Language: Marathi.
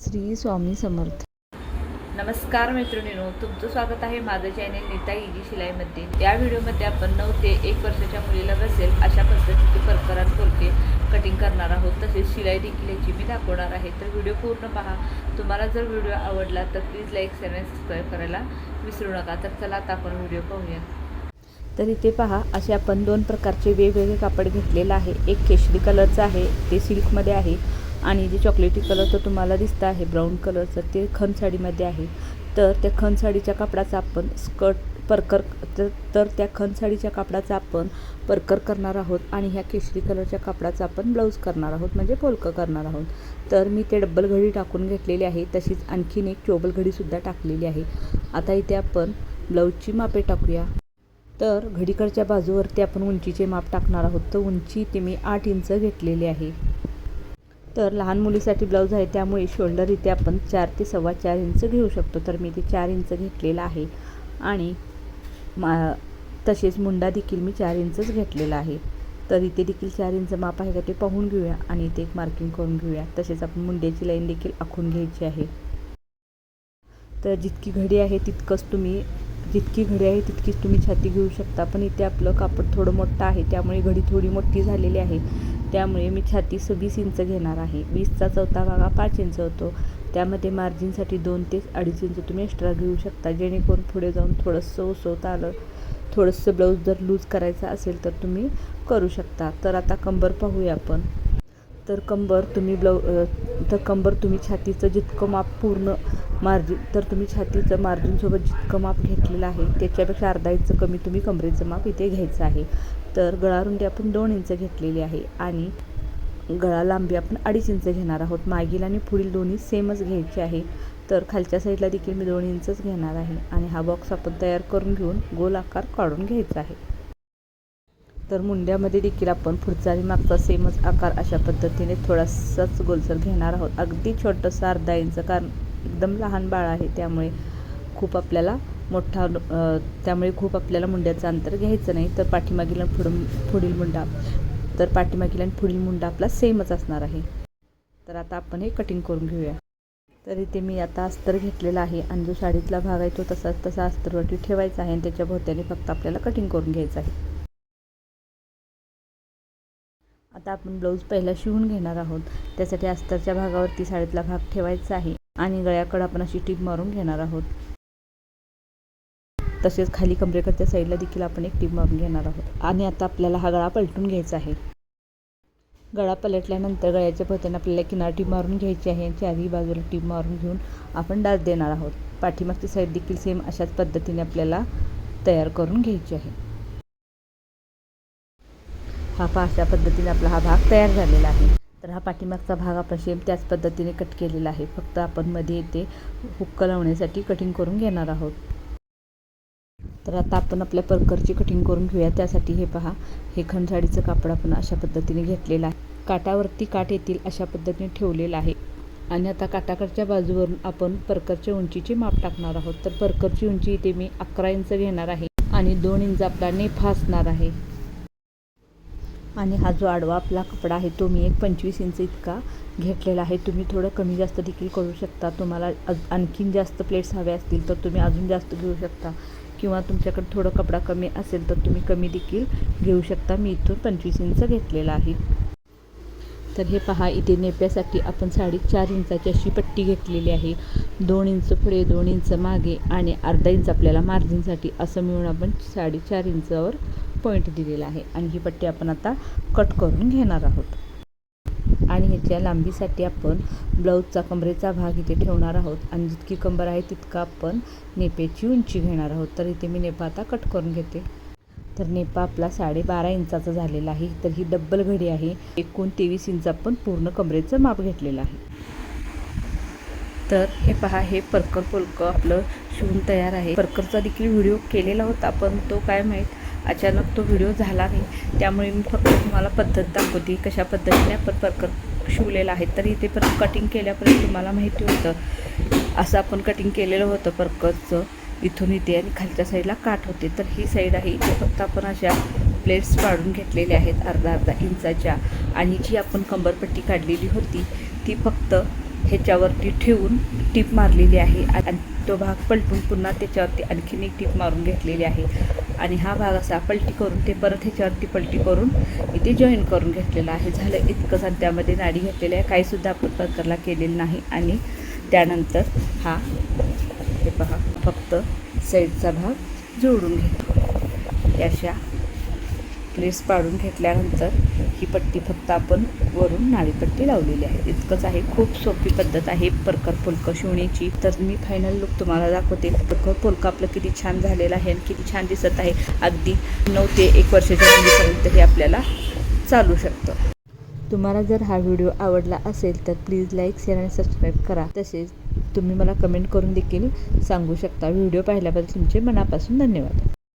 श्री स्वामी समर्थ. नमस्कार मैत्रिणीनो तुमचं स्वागत आहे माझं चॅनेल नीता इजी शिलाईमध्ये. या व्हिडिओमध्ये आपण नऊ ते एक वर्षाच्या मुलीला बसेल अशा पद्धतीचे परकरान बोलते कटिंग करणार आहोत. तसेच शिलाई देखील याची मी दाखवणार आहे. तर व्हिडिओ पूर्ण पहा. तुम्हाला जर व्हिडिओ आवडला तर प्लीज लाईक शेअर आणि सबस्क्राईब करायला विसरू नका. तर चला आता आपण व्हिडिओ पाहूया तर इथे पहा असे आपण दोन प्रकारचे वेगवेगळे कापड घेतलेलं आहे. एक केशरी कलरचं आहे ते सिल्कमध्ये आहे. आणि जे चॉकलेटी कलरचं तुम्हाला दिसतं आहे ब्राऊन कलरचं ते खण साडीमध्ये आहे. तर त्या खण साडीच्या कापडाचा आपण स्कर्ट परकर तर तर त्या खण साडीच्या कापडाचा आपण परकर करणार आहोत आणि ह्या केशरी कलरच्या कापडाचा आपण ब्लाऊज करणार आहोत म्हणजे पोलकं करणार आहोत. तर मी ते डब्बल घडी टाकून घेतलेली आहे तशीच आणखीन एक चोबल घडीसुद्धा टाकलेली आहे. आता इथे आपण ब्लाऊजची मापे टाकूया. तर घडीकडच्या बाजूवरती आपण उंचीचे माप टाकणार आहोत. तर उंची ते मी आठ इंच घेतलेली आहे. तर लहान मुलीसाठी ब्लाऊज आहे त्यामुळे शोल्डर इथे आपण चार ते सव्वा चार इंच घेऊ शकतो. तर मी ते चार इंच घेतलेला आहे. आणि मा तसेच मुंडा देखील मी चार इंचच घेतलेला आहे. तर इथे देखील चार इंच माप आहे का ते पाहून घेऊया आणि इथे एक मार्किंग करून घेऊया. तसेच आपण मुंड्याची लाईन देखील आखून घ्यायची आहे. तर जितकी घडी आहे तितकंच तुम्ही जितकी घडी आहे तितकीच तुम्ही छाती घेऊ शकता. पण इथे आपलं कापड थोडं मोठं आहे त्यामुळे घडी थोडी मोठी झालेली आहे. त्यामुळे मी छाती वीस इंच घेणार आहे. वीसचा चौथा भागा पाच इंच होतो. त्यामध्ये मार्जिनसाठी दोन ते अडीच इंच तुम्ही एक्स्ट्रा घेऊ शकता. जेणेकरून पुढे जाऊन थोडंसं उसवता आलं थोडंसं ब्लाऊज जर लूज करायचं असेल तर तुम्ही करू शकता. तर आता कंबर पाहूया आपण. तर कंबर तुम्ही ब्लाऊ तर कंबर तुम्ही छातीचं जितकं माप पूर्ण मार्जिन तर तुम्ही छातीचं मार्जिनसोबत जितकं माप घेतलेलं आहे त्याच्यापेक्षा अर्धा इंच कमी तुम्ही कमरेचं माप इथे घ्यायचं आहे. तर गळारुंदी आपण दोन इंच घेतलेली आहे आणि गळा लांबी आपण अडीच इंच घेणार आहोत. मागील आणि पुढील दोन्ही सेमच घ्यायचे आहे. तर खालच्या साईडला देखील मी दोन इंचच घेणार आहे आणि हा बॉक्स आपण तयार करून घेऊन गोल आकार काढून घ्यायचा आहे. तर मुंड्यामध्ये देखील आपण पुढचा आणि मागचा सेमच आकार अशा पद्धतीने थोडासाच गोलसर घेणार आहोत. अगदी छोटंसं अर्धा इंच कारण एकदम लहान बाळ आहे त्यामुळे खूप आपल्याला मोठा त्यामुळे खूप आपल्याला मुंड्याचं अंतर घ्यायचं नाही. तर पाठीमागील पुढं पुढील मुंडा तर पाठीमागील आणि पुढील मुंडा आपला सेमच असणार आहे. तर आता आपण हे कटिंग करून घेऊया. तर इथे मी आता अस्तर घेतलेला आहे आणि जो साडीतला भाग आहे तो तसा तसा अस्तरवरती ठेवायचा आहे आणि त्याच्या भोवत्याने फक्त आपल्याला कटिंग करून घ्यायचं आहे. आता आपण ब्लाऊज पहिला शिवून घेणार आहोत. त्यासाठी अस्तरच्या भागावरती साडीतला भाग ठेवायचा आहे. आणि गळ्याकडं आपण अशी टीप मारून घेणार आहोत. तसेच खाली कमरेकडच्या साईडला देखील आपण एक टीप मारून घेणार आहोत. आणि आता आपल्याला हा गळा पलटून घ्यायचा आहे. गळा पलटल्यानंतर गळ्याच्या भोवत्याने आपल्याला किनार टीप मारून घ्यायची आहे. आणि चारही बाजूला टीप मारून घेऊन आपण डास देणार आहोत. पाठीमागची साईड देखील सेम अशाच पद्धतीने आपल्याला तयार करून घ्यायची आहे. हा पा अशा पद्धतीने आपला हा भाग तयार झालेला आहे. तर हा पाठीमागचा भाग आपण सेम त्याच पद्धतीने कट केलेला आहे. फक्त आपण मध्ये इथे हुक्क लावण्यासाठी कटिंग करून घेणार आहोत. तर आता आपण आपल्या परकरची कटिंग करून घेऊया. त्यासाठी हे पहा हे खण कापड आपण अशा पद्धतीने घेतलेलं आहे. काटावरती काठ येतील अशा पद्धतीने ठेवलेलं आहे. आणि आता काटाकडच्या बाजूवरून आपण परकरच्या उंचीचे माप टाकणार आहोत. तर परकरची उंची इथे मी अकरा इंच घेणार आहे. आणि दोन इंच आपला नेफा असणार आहे. आणि हा जो आडवा आपला कपडा आहे तो मी एक पंचवीस इंच इतका घेतलेला आहे. तुम्ही थोडं कमी जास्त देखील करू शकता. तुम्हाला आणखीन जास्त प्लेट्स हवे असतील तर तुम्ही अजून जास्त घेऊ शकता. किंवा तुमच्याकडे थोडं कपडा कमी असेल तर तुम्ही कमी देखील घेऊ शकता. मी इथून पंचवीस इंच घेतलेला आहे. तर हे पहा इथे नेप्यासाठी आपण साडेचार इंचाची अशी पट्टी घेतलेली आहे. दोन इंच पुढे दोन इंच मागे आणि अर्धा इंच आपल्याला मार्जिनसाठी असं मिळून आपण साडेचार इंचावर पॉईंट दिलेला आहे. आणि ही पट्टी आपण आता कट करून घेणार आहोत. आणि ह्याच्या लांबीसाठी आपण ब्लाऊजचा कमरेचा भाग इथे ठेवणार आहोत. आणि जितकी कंबर आहे तितका आपण नेपेची उंची घेणार आहोत. तर इथे मी नेपा आता कट करून घेते. तर नेपा आपला साडेबारा इंचाचा झालेला आहे. तर ही डब्बल घडी आहे. एकूण तेवीस इंच आपण पूर्ण कमरेचं माप घेतलेलं आहे. तर हे पहा हे परकर पोलकं आपलं शिवून तयार आहे. परकरचा देखील व्हिडिओ केलेला होता पण तो काय माहीत? अचानक तो व्हिडिओ झाला नाही. त्यामुळे मी फक्त तुम्हाला पद्धत दाखवते कशा पद्धतीने आपण परकर शिवलेला आहे. तर इथे पण कटिंग केल्यापर्यंत तुम्हाला माहिती होतं. असं आपण कटिंग केलेलं होतं परकरचं इथून इथे आणि खालच्या साईडला काठ होते. तर ही साईड आहे. इथे फक्त आपण अशा प्लेट्स पाडून घेतलेल्या आहेत अर्धा अर्धा इंचाच्या. आणि जी आपण कंबरपट्टी काढलेली होती ती फक्त ह्याच्यावरती ठेवून टीप मारलेली आहे आणि तो भाग पलटून पुन्हा त्याच्यावरती आणखीन एक टीप मारून घेतलेली आहे. आणि हा भाग असा पलटी करून ते परत ह्याच्यावरती पलटी करून इथे जॉईन करून घेतलेला आहे. झालं इतकंच आणि त्यामध्ये नाडी घेतलेली आहे. काहीसुद्धा आपण प्रकारला केलेलं नाही आणि त्यानंतर हा हे पहा फक्त साईडचा भाग जोडून घेतो. अशा प्लेट्स पाडून घेतल्यानंतर ही पट्टी फक्त आपण वरून नाळीपट्टी लावलेली आहे. इतकंच आहे. खूप सोपी पद्धत आहे. परकर पोलकं शिवण्याची. तर मी फायनल लुक तुम्हाला दाखवते. परकर पोलकं आपलं किती छान झालेलं आहे आणि किती छान दिसत आहे. अगदी नऊ ते एक वर्षाच्या मुलीपर्यंत हे आपल्याला चालू शकतं. तुम्हाला जर हा व्हिडिओ आवडला असेल तर प्लीज लाईक शेअर आणि सबस्क्राईब करा. तसेच तुम्ही मला कमेंट करून देखील सांगू शकता. व्हिडिओ पाहिल्याबद्दल तुमचे मनापासून धन्यवाद.